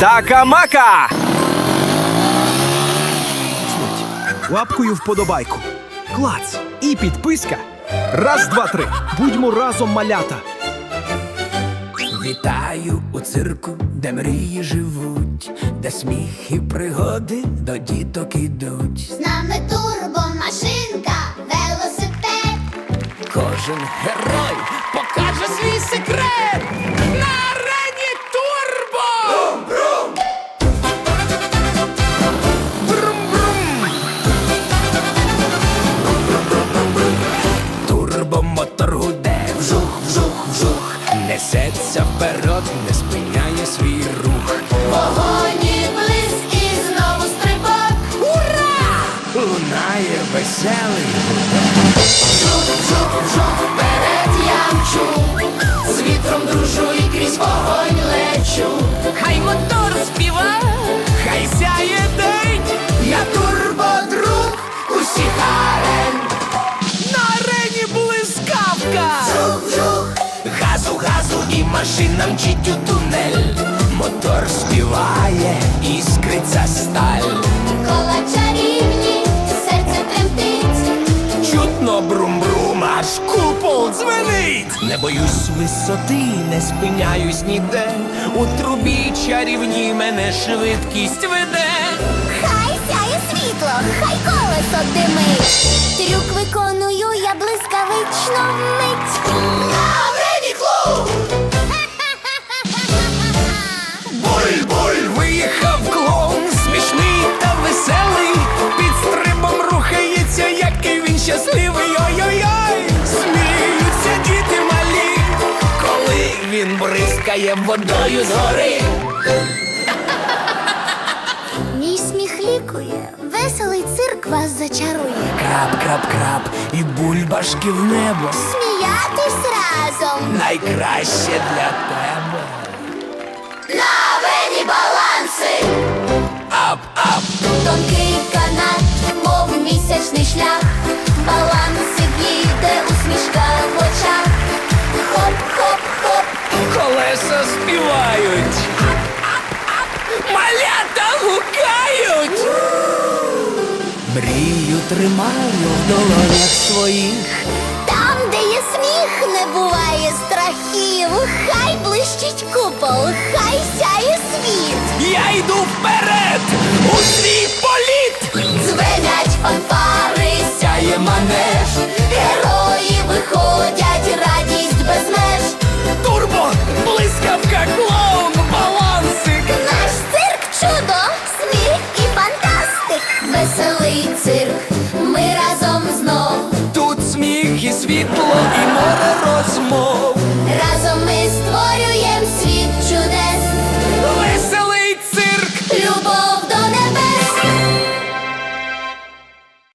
Така-мака! Лапкою вподобайку. Клац. І підписка. Раз, два, три. Будьмо разом малята. Вітаю у цирку, де мрії живуть, де сміх і пригоди до діток ідуть. З нами турбомашинка, велосипед. Кожен герой покаже свій секрет. Не спиняє свій рух. вогонь і близькі, знову стрибок. Ура! Лунає веселий Жук, жук, жук, вперед я мчу. З вітром дружу і крізь вогонь лечу. Машина мчить у тунель. Мотор співає, іскриться сталь. кола чарівні, серце тремтить. Чутно брум-брум, аж купол дзвенить. Не боюсь висоти, не спиняюсь ніде. У трубі чарівні мене швидкість веде. Хай сяє світло, хай колесо димить. Трюк виконую я блискавично вмить. Бризкає водою згори. Мій сміх лікує, веселий цирк вас зачарує. Крап, крап, крап, і бульбашки в небо. Сміятись разом. Найкраще для тебе. На авені баланси. Ап, ап, Тонкий канат, мов місячний шлях. Балансик їде, усмішка в очах. Колеса співають. Малята гукають. Мрію тримаю в долонях своїх. Там, де є сміх, не буває страхів. Хай блищить веселий цирк, ми разом знов. Тут сміх і світло, і море розмов.